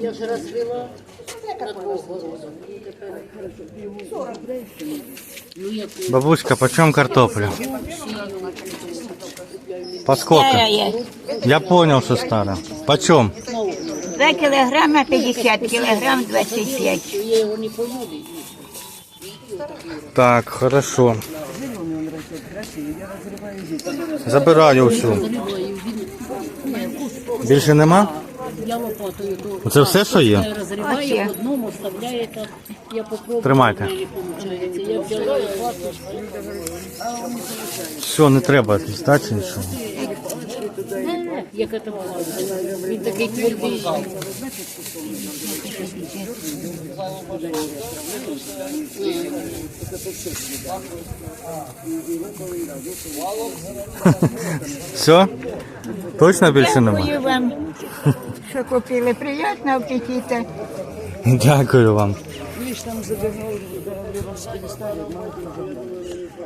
Я вже розвела Бабуська, почем картопля? По сколько? Я понял, что старая. Почем? 2 кілограма 50, кілограм 25. я його не поїду. Так, хорошо. Забираю всю. Більше нема? Я лопатою то Це все, що є? розриваю, в одному вставляєте, я попробую. Тримайте. Я взяла лопату, Все, не треба здати нічого. Як це класно. Він такий твердий. Все? Точно більше нема? Дякую вам, що купили. Приятно апетита. Дякую вам.